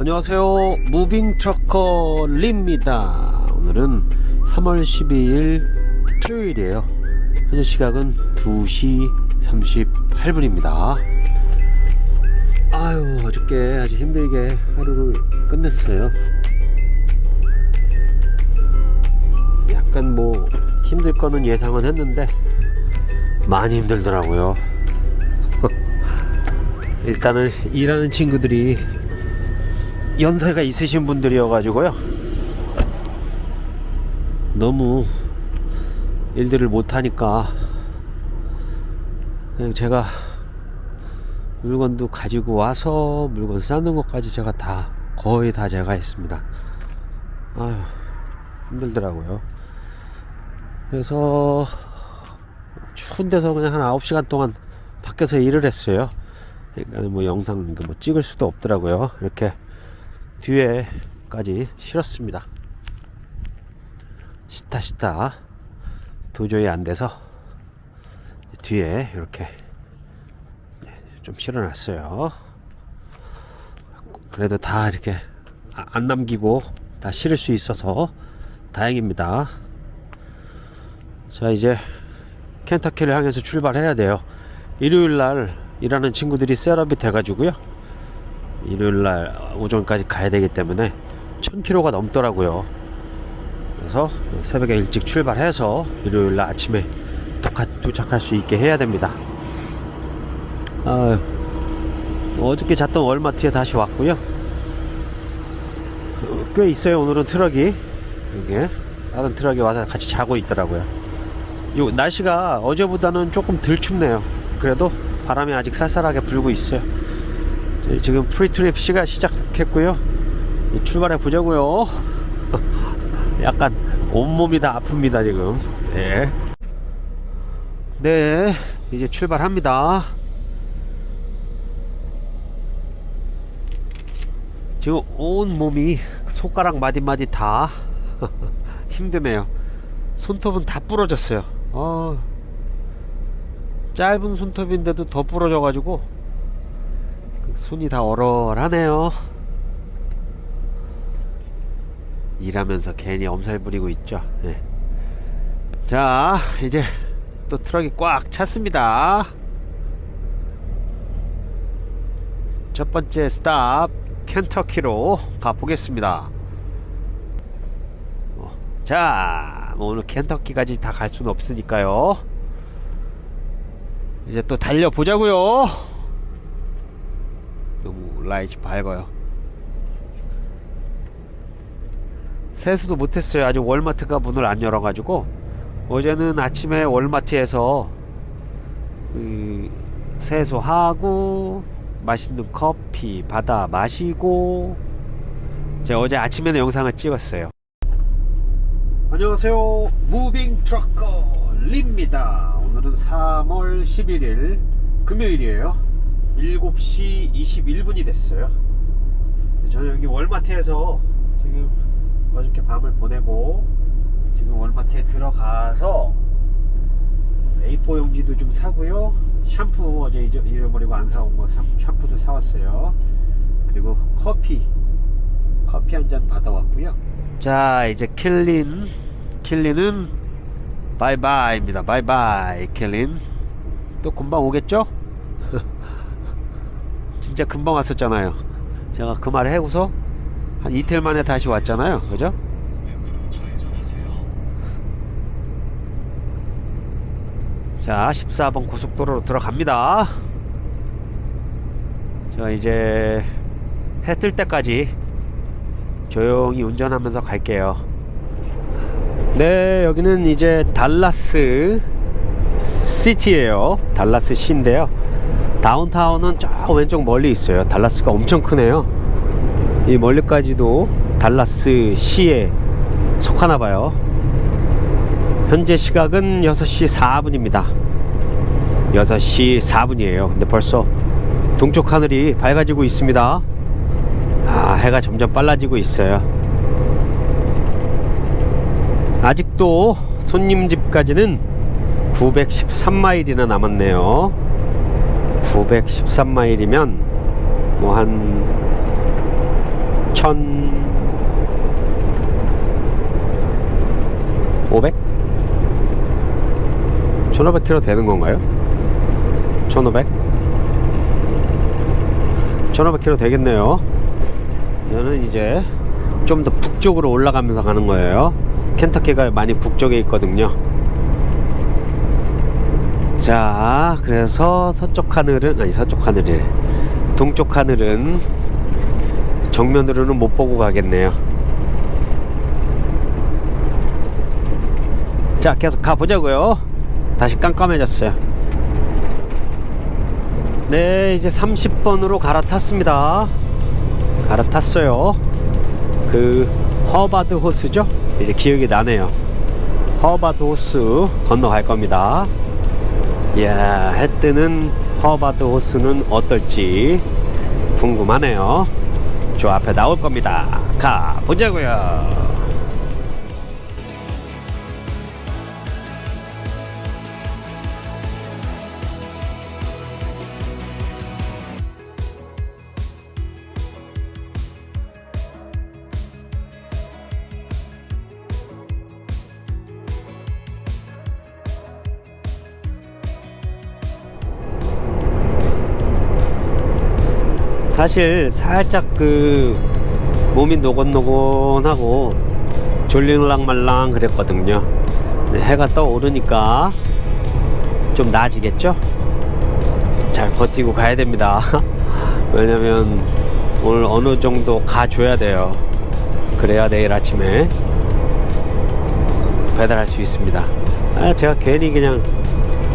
안녕하세요. 무빙 트러커 립니다. 오늘은 3월 12일 토요일이에요. 현재 시각은 2시 38분입니다. 아유, 어저께 아주 힘들게 하루를 끝냈어요. 약간 뭐 힘들 거는 예상은 했는데 많이 힘들더라고요. 일단은 일하는 친구들이 연세가 있으신 분들이어가지고요. 너무 일들을 못하니까 그냥 제가 물건도 가지고 와서 물건 싸는 것까지 제가 다 거의 다 제가 했습니다. 아유 힘들더라고요. 그래서 추운 데서 그냥 한 9시간 동안 밖에서 일을 했어요. 그러니까 뭐 영상 뭐 찍을 수도 없더라고요. 이렇게 뒤에까지 실었습니다. 시타 시타 도저히 안 돼서 뒤에 이렇게 좀 실어놨어요. 그래도 다 이렇게 아- 안 남기고 다 실을 수 있어서 다행입니다. 자 이제 켄터키를 향해서 출발해야 돼요. 일요일 날 일하는 친구들이 셋업이 돼가지고요. 일요일 날 오전까지 가야 되기 때문에 1000km가 넘더라고요. 그래서 새벽에 일찍 출발해서 일요일 날 아침에 도착, 도착할 수 있게 해야 됩니다. 아, 어저께 잤던 월마트에 다시 왔고요. 어, 꽤 있어요 오늘은 트럭이 이게 다른 트럭이 와서 같이 자고 있더라고요. 요 날씨가 어제보다는 조금 덜 춥네요. 그래도 바람이 아직 쌀쌀하게 불고 있어요. 저희 지금 프리트립 시가 시작했고요. 이제 출발해 보자고요. 약간 온몸이 다 아픕니다 지금. 네. 네, 이제 출발합니다. 지금 온 몸이 손가락 마디마디 다 힘드네요. 손톱은 다 부러졌어요. 어, 짧은 손톱인데도 더 부러져가지고 손이 다 얼얼하네요. 일하면서 괜히 엄살 부리고 있죠. 네. 자, 이제 또 트럭이 꽉 찼습니다. 첫 번째 스탑 켄터키로 가보겠습니다. 어, 자, 뭐 오늘 켄터키까지 다 갈 수는 없으니까요. 이제 또 달려보자고요. 라이트 밝아요. 세수도 못했어요. 아직 월마트가 문을 안 열어가지고 어제는 아침에 월마트에서 그 세수하고 맛있는 커피 받아 마시고 제가 어제 아침에는 영상을 찍었어요. 안녕하세요. 무빙 트러커 립니다. 오늘은 3월 11일 금요일이에요. 7시 21분이 됐어요. 저는 여기 월마트에서 지금 어저께 밤을 보내고 지금 월마트에 들어가서 A4 용지도 좀 사고요. 샴푸 어제 잃어버리고 안 사온 거 샴- 샴푸도 사왔어요. 그리고 커피 커피 한 잔 받아왔고요. 자 이제 킬린 킬린은 바이바이입니다. 바이바이 킬린 또 금방 오겠죠? 진짜 금방 왔었잖아요. 제가 그말 해고서 한 이틀 만에 다시 왔잖아요. 그죠? 자, 14번 고속도로로 들어갑니다. 자, 이제 해 뜰 때까지 조용히 운전하면서 갈게요. 네, 여기는 이제 달라스 시티예요. 달라스 시인데요. 다운타운은 저 왼쪽 멀리 있어요. 달라스가 엄청 크네요. 이 멀리까지도 달라스 시에 속하나 봐요. 현재 시각은 6시 4분입니다. 6시 4분이에요. 근데 벌써 동쪽 하늘이 밝아지고 있습니다. 아, 해가 점점 빨라지고 있어요. 아직도 손님 집까지는 913마일이나 남았네요. 913마일이면 뭐한 천... 500? 1500km 되는 건가요? 1500? 1500km 되겠네요 저는 이제 좀 더 북쪽으로 올라가면서 가는 거예요 켄터키가 많이 북쪽에 있거든요 자 그래서 서쪽 하늘은 아니 서쪽 하늘이 동쪽 하늘은 정면으로는 못 보고 가겠네요. 자 계속 가보자고요. 다시 깜깜해졌어요. 네 이제 30번으로 갈아탔습니다. 갈아탔어요. 그 허바드 호스죠? 이제 기억이 나네요. 허바드 호스 건너갈 겁니다 이야 해 뜨는 허바드 호스는 어떨지 궁금하네요. 저 앞에 나올 겁니다. 가 보자고요 사실 살짝 그 몸이 노곤노곤하고 졸릴랑 말랑 그랬거든요. 근데 해가 떠오르니까 좀 나아지겠죠? 잘 버티고 가야 됩니다. 왜냐면 오늘 어느 정도 가줘야 돼요. 그래야 내일 아침에 배달할 수 있습니다. 아, 제가 괜히 그냥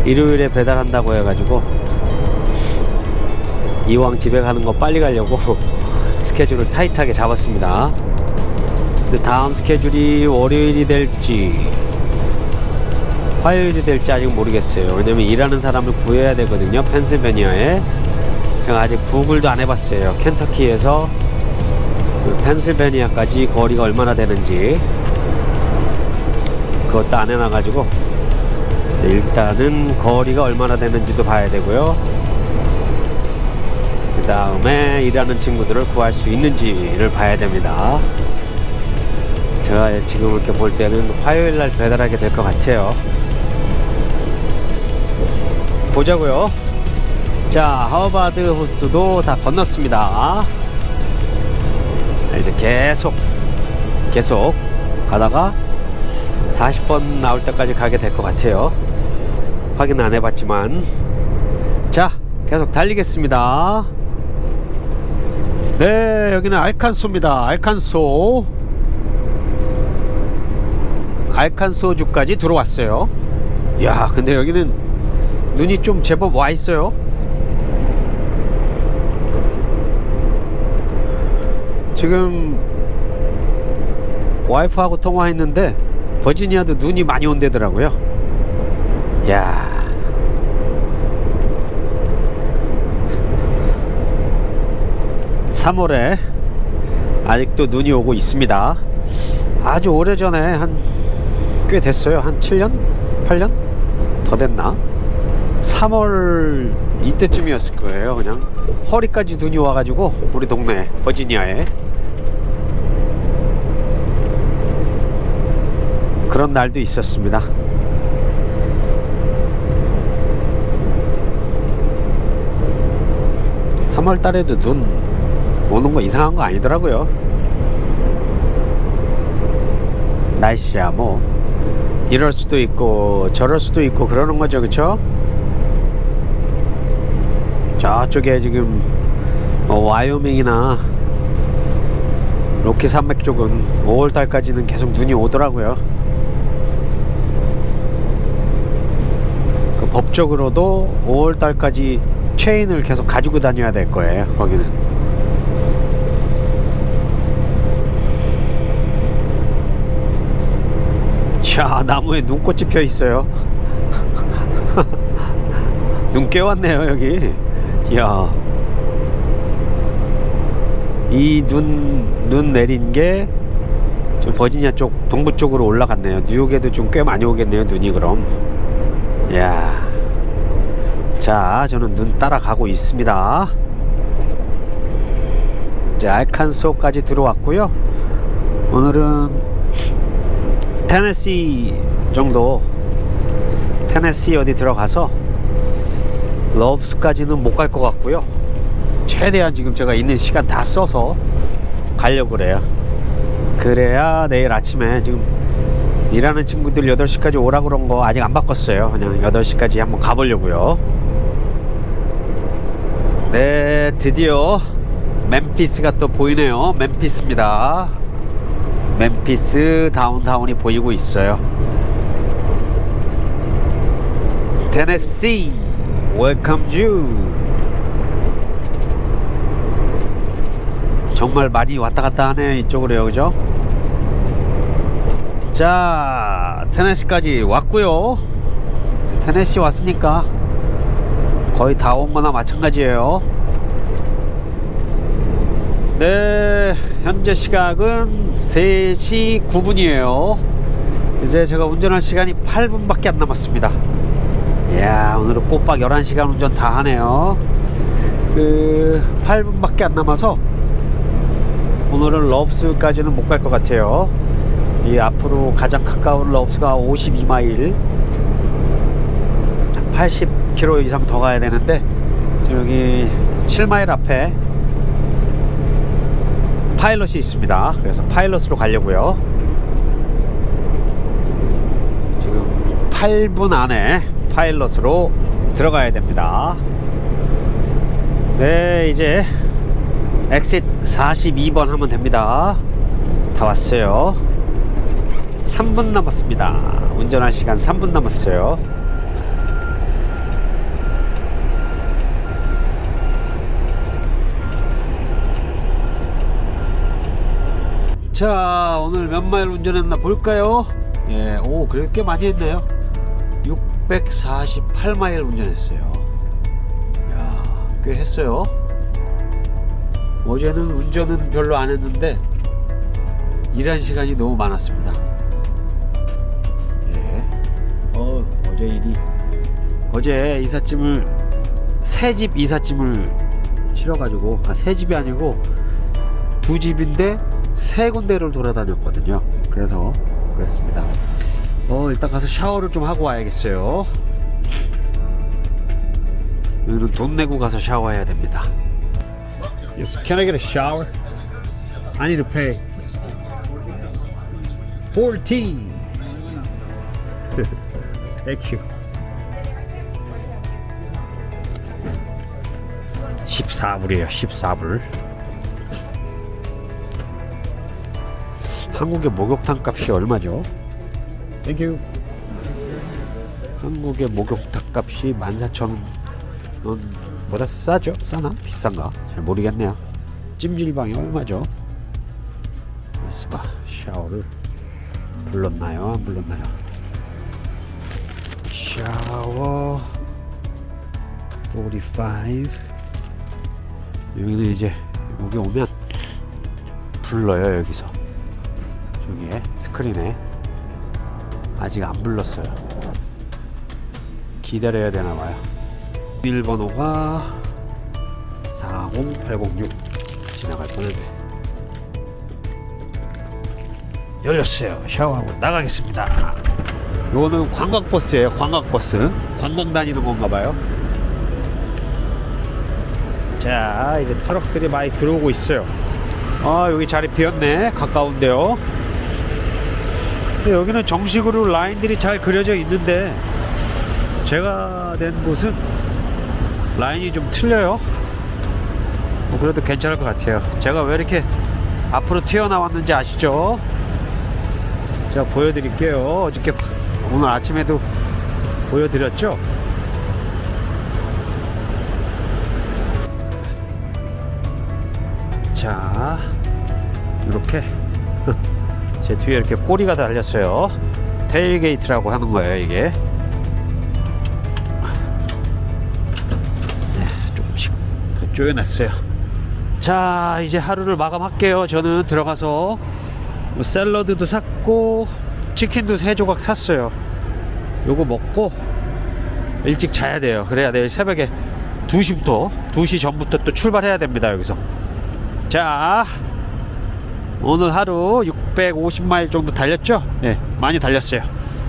일요일에 배달한다고 해가지고 이왕 집에 가는 거 빨리 가려고 스케줄을 타이트하게 잡았습니다. 다음 스케줄이 월요일이 될지 화요일이 될지 아직 모르겠어요. 왜냐면 일하는 사람을 구해야 되거든요. 펜실베니아에. 제가 아직 구글도 안 해봤어요. 켄터키에서 그 펜실베니아까지 거리가 얼마나 되는지 그것도 안 해놔가지고 일단은 거리가 얼마나 되는지도 봐야 되고요. 그 다음에 일하는 친구들을 구할 수 있는지를 봐야 됩니다. 제가 지금 이렇게 볼 때는 화요일 날 배달하게 될 것 같아요. 보자고요. 자, 하버바드 호스도 다 건넜습니다. 자, 이제 계속 계속 가다가 40번 나올 때까지 가게 될 것 같아요. 확인 안 해봤지만 자, 계속 달리겠습니다. 네, 여기는 알칸소입니다. 알칸소. 알칸소주까지 들어왔어요. 야, 근데 여기는 눈이 좀 제법 와 있어요. 지금 와이프하고 통화했는데 버지니아도 눈이 많이 온대더라고요. 야. 삼월에 아직도 눈이 오고 있습니다. 아주 오래 전에 한 꽤 됐어요. 한 7년? 8년? 더 됐나? 3월 이때쯤이었을 거예요. 그냥 허리까지 눈이 와가지고 우리 동네 버지니아에 그런 날도 있었습니다. 삼월 달에도 눈 오는 거 이상한 거 아니더라고요. 날씨야 뭐 이럴 수도 있고 저럴 수도 있고 그러는 거죠, 그쵸? 저쪽에 지금 어, 와이오밍이나 로키 산맥 쪽은 5월 달까지는 계속 눈이 오더라고요. 그 법적으로도 5월 달까지 체인을 계속 가지고 다녀야 될 거예요. 거기는. 자, 나무에 눈꽃이 펴 있어요. 눈 깨웠네요, 여기. 이야. 이 눈, 눈 내린 게, 저 버지니아 쪽, 동부 쪽으로 올라갔네요. 뉴욕에도 좀 꽤 많이 오겠네요, 눈이 그럼. 이야. 자, 저는 눈 따라가고 있습니다. 이제 알칸소까지 들어왔고요. 오늘은 테네시 정도 테네시 어디 들어가서 러브스까지는 못 갈 것 같고요. 최대한 지금 제가 있는 시간 다 써서 가려고 그래요. 그래야 내일 아침에 지금 일하는 친구들 8시까지 오라 그런 거 아직 안 바꿨어요. 그냥 8시까지 한번 가보려고요. 네, 드디어 멤피스가 또 보이네요. 멤피스입니다. 멤피스 다운타운이 보이고 있어요. 테네시 웰컴 주 정말 많이 왔다 갔다 하네요 이쪽으로요. 그죠? 자 테네시까지 왔고요. 테네시 왔으니까 거의 다 온 거나 마찬가지예요 네 현재 시각은 3시 9분이에요. 이제 제가 운전할 시간이 8분밖에 안 남았습니다. 이야 오늘은 꼬박 11시간 운전 다 하네요. 그 8분밖에 안 남아서 오늘은 러브스까지는 못 갈 것 같아요. 이 앞으로 가장 가까운 러브스가 52마일. 80km 이상 더 가야 되는데 저기 7마일 앞에 파일럿이 있습니다 그래서 파일럿으로 가려고요 지금 8분 안에 파일럿으로 들어가야 됩니다. 네, 이제 엑싯 42번 하면 됩니다. 다 왔어요. 3분 남았습니다. 운전할 시간 3분 남았어요. 자, 오늘 몇 마일 운전했나 볼까요? 예, 오, 그래 꽤 많이 했네요. 648마일 운전했어요. 야, 꽤 했어요. 어제는 운전은 별로 안 했는데 일한 시간이 너무 많았습니다. 예. 어, 어제 일이 어제 이삿짐을 새집 이삿짐을 실어가지고 아, 새 집이 아니고 두 집인데 세 군데를 돌아다녔거든요. 그래서 그랬습니다. 어 일단 가서 샤워를 좀 하고 와야겠어요 여기는 돈 내고 가서 샤워해야 됩니다 Yes, Can I get a shower? I need to pay 14 Thank you 14불이에요 14불 한국의 목욕탕 값이 얼마죠? 땡큐 한국의 목욕탕 값이 14,000원 보다 싸죠? 싸나? 비싼가? 잘 모르겠네요 찜질방이 얼마죠? 스파 샤워를 불렀나요? 안 불렀나요? 샤워 45 여기는 이제 여기 오면 불러요 여기서 저기에 스크린에 아직 안 불렀어요. 기다려야 되나 봐요. 일번호가 40806 지나갈 뻔했네. 열렸어요. 샤워하고 나가겠습니다. 요거는 관광버스예요. 관광버스. 관광 다니는 건가 봐요. 자, 이제 트럭들이 많이 들어오고 있어요. 아, 여기 자리 비었네. 가까운데요. 여기는 정식으로 라인들이 잘 그려져 있는데 제가 된 곳은 라인이 좀 틀려요. 뭐 그래도 괜찮을 것 같아요. 제가 왜 이렇게 앞으로 튀어나왔는지 아시죠? 제가 보여드릴게요. 어저께 오늘 아침에도 보여드렸죠? 자, 이렇게 제 뒤에 이렇게 꼬리가 달렸어요. 테일게이트라고 하는 거예요, 이게. 네, 조금씩 더 조여놨어요. 자, 이제 하루를 마감할게요. 저는 들어가서 뭐 샐러드도 샀고 치킨도 세 조각 샀어요. 요거 먹고 일찍 자야 돼요. 그래야 내일 새벽에 2시부터 2시 전부터 또 출발해야 됩니다. 여기서. 자, 오늘 하루 650마일 정도 달렸죠? 예, 많이 달렸어요.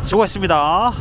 수고했습니다.